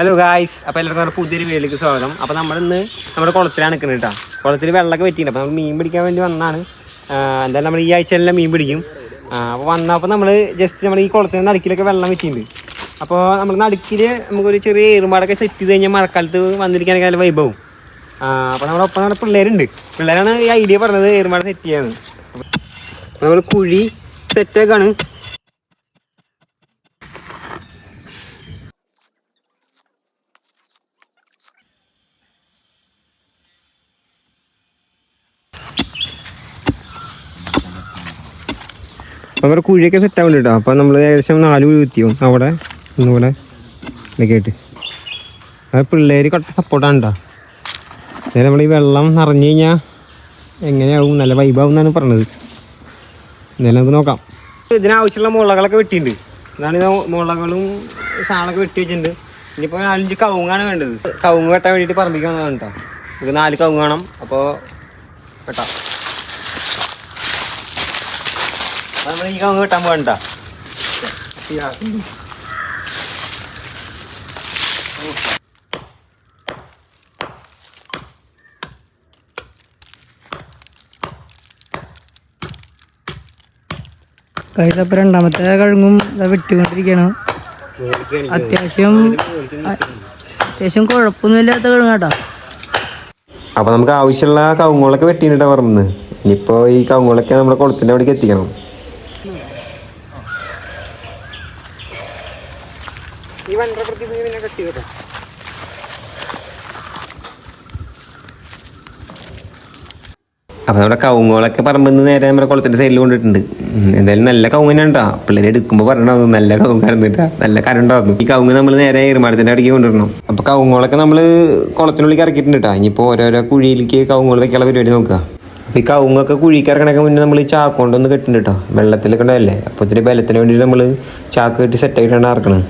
Hello guys അപ്പോൾ എല്ലാവർക്കും നമ്മുടെ പുതിയൊരു വീട്ടിലേക്ക് സ്വാഗതം. അപ്പോൾ നമ്മളിന്ന് നമ്മുടെ കുളത്തിലാണ് നിൽക്കുന്നത് കേട്ടോ. കുളത്തിൽ വെള്ളമൊക്കെ പറ്റിയിട്ടുണ്ട് അപ്പോൾ നമ്മൾ മീൻ പിടിക്കാൻ വേണ്ടി വന്നാണ് എന്തായാലും നമ്മൾ ഈ ആഴ്ച എല്ലാം മീൻ പിടിക്കും. അപ്പോൾ വന്നപ്പോൾ നമ്മൾ ജസ്റ്റ് നമ്മൾ ഈ കുളത്തിന്റെ നടുക്കിലൊക്കെ വെള്ളം വെച്ചിട്ടുണ്ട് അപ്പോൾ നമ്മൾ നടുക്കിൽ നമുക്കൊരു ചെറിയ ഏറുമാടൊക്കെ സെറ്റ് ചെയ്ത് കഴിഞ്ഞാൽ മഴക്കാലത്ത് വന്നിരിക്കാനൊക്കെ നല്ല വൈഭവം അപ്പോൾ നമ്മുടെ ഒപ്പം നമ്മുടെ പിള്ളേരുണ്ട്. പിള്ളേരാണ് ഈ ഐഡിയ പറഞ്ഞത് ഏറുമാട സെറ്റ് ചെയ്യാന്ന്. നമ്മൾ കുഴി സെറ്റാക്കാണ് നമ്മുടെ കുഴിയൊക്കെ സെറ്റ് ആവുന്നുണ്ട് കേട്ടോ അപ്പോൾ നമ്മൾ ഏകദേശം നാല് കുഴി കുത്തിയും അവിടെ ഒന്നുകൂടെ ഇതൊക്കെ അത് പിള്ളേർ കട്ട സപ്പോർട്ടാണ് കേട്ടോ അതായത് നമ്മൾ ഈ വെള്ളം നിറഞ്ഞു കഴിഞ്ഞാൽ എങ്ങനെയാവും? നല്ല വൈബാവും എന്നാണ് പറഞ്ഞത്. എന്തായാലും നമുക്ക് നോക്കാം. ഇതിനാവശ്യമുള്ള മുളകളൊക്കെ വെട്ടിയിട്ടുണ്ട്. ഇതാണ് ഇത് മുളകളും സാധനമൊക്കെ വെട്ടി വെച്ചിട്ടുണ്ട്. ഇനിയിപ്പോൾ നാലഞ്ച് കവുങ്ങാണ് വേണ്ടത്. കവുങ്ങ് വെട്ടാൻ വേണ്ടിയിട്ട് പറമ്പിക്കാൻ കേട്ടോ നമുക്ക് നാല് കവുങ്ങ് വേണം. അപ്പോൾ വെട്ടാം. നമ്മൾ ഈ കവുങ്ങ് കിട്ടാൻ പോകണ്ട കൈതപ്പം രണ്ടാമത്തെ കഴുങ്ങും വെട്ടിക്കൊണ്ടിരിക്കുകയാണ് അത്യാവശ്യം അത്യാവശ്യം കുഴപ്പമൊന്നുമില്ലാത്ത കഴുങ്ങാട്ടാ. അപ്പോൾ നമുക്ക് ആവശ്യമുള്ള കവുങ്ങുകളൊക്കെ വെട്ടിയിട്ടാ പറമ്പ് ഇനിയിപ്പോൾ ഈ കവുങ്ങുകളൊക്കെ നമ്മുടെ കുളത്തിന്റെ അവിടേക്ക് എത്തിക്കണം. ഈ വണ്ടപ്രതി പിന്നെ കെട്ടി കേട്ടോ അപ്പോൾ നമ്മുടെ കവുങ്ങുകളൊക്കെ പറമ്പിൽ നിന്ന് നേരെ നമ്മുടെ കുളത്തിന്റെ സൈഡിൽ കൊണ്ടിട്ടുണ്ട്. എന്തായാലും നല്ല കവുങ്ങ് പിള്ളേരെ എടുക്കുമ്പോൾ പറയണത് നല്ല കവുങ്ങ് കിടന്നിട്ടാ നല്ല കരണ്ടായിരുന്നു ഈ കവുങ്ങ് നമ്മൾ നേരെ ഏറുമാടത്തിന്റെ അടിക്ക് കൊണ്ടുവരണം. അപ്പോൾ കവുങ്ങുകളൊക്കെ നമ്മൾ കുളത്തിനുള്ളിൽ ഇറക്കിയിട്ടുണ്ട് കേട്ടോ ഇനിയിപ്പോൾ ഓരോരോ കുഴിയിലേക്ക് കവുങ്ങുകൾ വെക്കാനുള്ള പരിപാടി നോക്കുക. അപ്പോൾ ഈ കവുങ്ങൊക്കെ കുഴിക്ക് ഇറക്കണൊക്കെ മുന്നേ നമ്മൾ ചാക്ക് കൊണ്ടൊന്ന് കേട്ടോ വെള്ളത്തിലൊക്കെ ഉണ്ടല്ലേ അപ്പോൾ ഇത്തിരി ബലത്തിന് വേണ്ടിയിട്ട് നമ്മൾ ചാക്ക് കെട്ടി സെറ്റായിട്ടാണ് ഇറക്കണത്.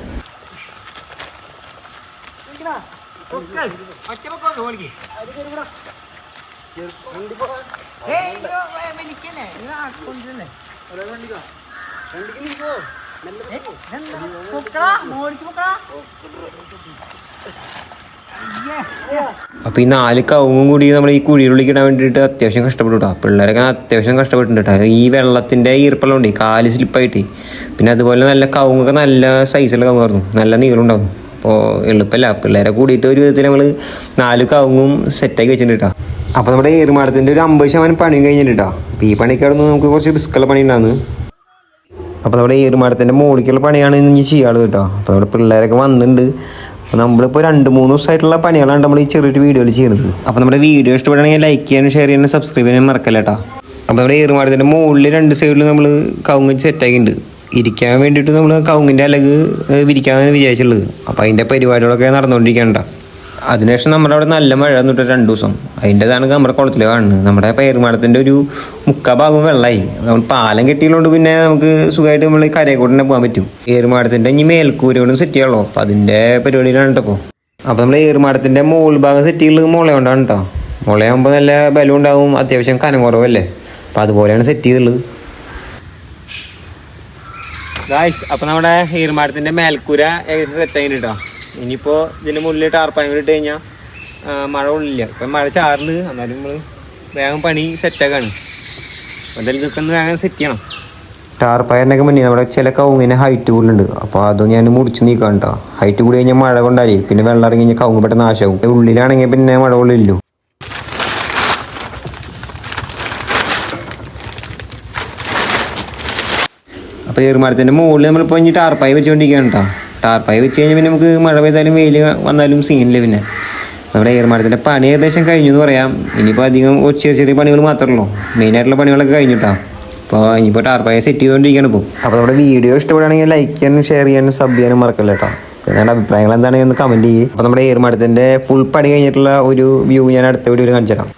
അപ്പോൾ ഈ നാല് കവുങ്ങും കൂടി നമ്മൾ ഈ കുഴിയിലുള്ളിൽ ഇടാൻ വേണ്ടിയിട്ട് അത്യാവശ്യം കഷ്ടപ്പെട്ടു കേട്ടോ പിള്ളേരൊക്കെ അത്യാവശ്യം കഷ്ടപ്പെട്ടിട്ടുണ്ട് കേട്ടോ ഈ വെള്ളത്തിന്റെ ഈർപ്പെല്ലാം ഉണ്ട് കാൽ സ്ലിപ്പായിട്ട് പിന്നെ അതുപോലെ നല്ല കവുങ്ങൊക്കെ നല്ല സൈസുള്ള കവുങ്ങായിരുന്നു. നല്ല നീളമുണ്ടാവും അപ്പോൾ എളുപ്പമല്ല പിള്ളേരെ കൂടിയിട്ട് ഒരു വിധത്തിൽ നമ്മൾ നാല് കവുങ്ങും സെറ്റാക്കി വെച്ചിട്ടുണ്ട് കേട്ടോ അപ്പോൾ നമ്മുടെ ഏറുമാടത്തിന്റെ ഒരു അമ്പത് ശതമാനം പണി കഴിഞ്ഞിട്ട് കേട്ടോ അപ്പോൾ ഈ പണിക്കായിരുന്നു നമുക്ക് കുറച്ച് റിസ്ക്കുള്ള പണി ഉണ്ടാകുന്നത് അപ്പോൾ നമ്മുടെ ഏറുമാടത്തിന്റെ മോളിക്കുള്ള പണിയാണ് ഇനി ചെയ്യാറ് കേട്ടോ അപ്പോൾ നമ്മുടെ പിള്ളേരൊക്കെ വന്നിട്ടുണ്ട് അപ്പോൾ നമ്മളിപ്പോൾ രണ്ട് മൂന്ന് ദിവസമായിട്ടുള്ള പണികളാണ് നമ്മൾ ഈ ചെറിയൊരു വീഡിയോയിൽ ചെയ്യുന്നത്. അപ്പോൾ നമ്മുടെ വീഡിയോ ഇഷ്ടപ്പെടുകയാണെങ്കിൽ ലൈക്ക് ചെയ്യാനും ഷെയർ ചെയ്യാനും സബ്സ്ക്രൈബ് ചെയ്യാനും മറക്കല്ല കേട്ടോ അപ്പോൾ നമ്മുടെ ഏറുമാടത്തിന്റെ മുകളിൽ രണ്ട് സൈഡിൽ നമ്മൾ കവുങ്ങ് സെറ്റാക്കിയിട്ടുണ്ട് ഇരിക്കാൻ വേണ്ടിയിട്ട് നമ്മൾ കവുങ്ങിന്റെ അലക് വിരിക്കാമെന്ന് വിചാരിച്ചുള്ളത് അപ്പോൾ അതിന്റെ പരിപാടികളൊക്കെ നടന്നുകൊണ്ടിരിക്കണ്ട. അതിനുശേഷം നമ്മുടെ അവിടെ നല്ല മഴ എന്നിട്ട് രണ്ട് ദിവസം. അതിന്റെതാണ് നമ്മുടെ കുളത്തിൽ കാണുന്നത്. നമ്മുടെ പേരുമാടത്തിന്റെ ഒരു മുക്കാ ഭാഗം വെള്ളമായി നമ്മൾ പാലം കെട്ടിയതുകൊണ്ട് പിന്നെ നമുക്ക് സുഖമായിട്ട് നമ്മൾ കരയെക്കൂടെ തന്നെ പോകാൻ പറ്റും. ഏറുമാടത്തിന്റെ ഇനി മേൽക്കൂരയോടും സെറ്റ് ചെയ്യാമല്ലോ അപ്പോൾ അതിന്റെ പരിപാടിയിലാണ് കേട്ടോ അപ്പോൾ നമ്മൾ ഏറുമാടത്തിന്റെ മുകൾ ഭാഗം സെറ്റ് ചെയ്യുന്നത് മുള കൊണ്ടാണ് കേട്ടോ മുളയാകുമ്പോൾ നല്ല ബലം ഉണ്ടാവും. അത്യാവശ്യം കനം കുറവല്ലേ. അപ്പോൾ അതുപോലെയാണ് സെറ്റ് ചെയ്തുള്ളത്. ഗായ്സ് അപ്പോൾ നമ്മുടെ ഈർമാടത്തിന്റെ മേൽക്കൂര ഏകദേശം സെറ്റ് ആയിട്ട് കേട്ടോ ഇനിയിപ്പോൾ ഇതിന് മുകളിൽ ടാർപ്പാൻ കൂടി ഇട്ട് കഴിഞ്ഞാൽ മഴ കൊള്ളില്ല. ഇപ്പം മഴ ചാറിൽ എന്നാലും നമ്മൾ വേഗം പണി സെറ്റാക്കാണ് എന്തായാലും ഇതൊക്കെ ഒന്ന് വേഗം സെറ്റ് ചെയ്യണം. ടാർപ്പായറിനൊക്കെ മുന്നേ നമ്മുടെ ചില കവുങ്ങിന് ഹൈറ്റ് കൂടുതലുണ്ട്. അപ്പോൾ അതും ഞാൻ മുറിച്ച് നീക്കാം കേട്ടോ ഹൈറ്റ് കൂടി കഴിഞ്ഞാൽ മഴ കൊണ്ടാലേ പിന്നെ വെള്ളം ഇറങ്ങി കഴിഞ്ഞാൽ കവുങ്ങ് പെട്ടെന്ന് നാശമാവും ഉള്ളിലാണെങ്കിൽ പിന്നെ മഴ കൊള്ളില്ലല്ലോ. അപ്പോൾ ചെറുമരത്തിന്റെ മുകളിൽ നമ്മളിപ്പോൾ ഇനി ടാർപ്പായി വെച്ചുകൊണ്ടിരിക്കുകയാണ് കേട്ടോ ടാർപ്പായി വെച്ച് കഴിഞ്ഞാൽ പിന്നെ നമുക്ക് മഴ പെയ്താലും വെയിൽ വന്നാലും സീനില്ല പിന്നെ. നമ്മുടെ ഏർമാരത്തിന്റെ പണി ഏകദേശം കഴിഞ്ഞു എന്ന് പറയാം. ഇനിയിപ്പോൾ അധികം ചെറിയ ചെറിയ പണികൾ മാത്രമേ ഉള്ളൂ മെയിനായിട്ടുള്ള പണികളൊക്കെ കഴിഞ്ഞു കേട്ടോ അപ്പോൾ ഇനിയിപ്പോൾ ടാർപ്പായി സെറ്റ് ചെയ്തുകൊണ്ടിരിക്കുകയാണ് ഇപ്പോൾ അപ്പോൾ നമ്മുടെ വീഡിയോ ഇഷ്ടപ്പെടുകയാണെങ്കിൽ ലൈക്ക് ചെയ്യാനും ഷെയർ ചെയ്യാനും സബ് ചെയ്യാനും മറക്കല്ല കേട്ടോ എന്താണ് അഭിപ്രായങ്ങൾ എന്താണെങ്കിൽ ഒന്ന് കമന്റ് ചെയ്യും. അപ്പോൾ നമ്മുടെ ഏർമാരത്തിന്റെ ഫുൾ പണി കഴിഞ്ഞിട്ടുള്ള ഒരു വ്യൂ ഞാൻ അടുത്ത വീഡിയോയിൽ കാണിച്ചു തരാം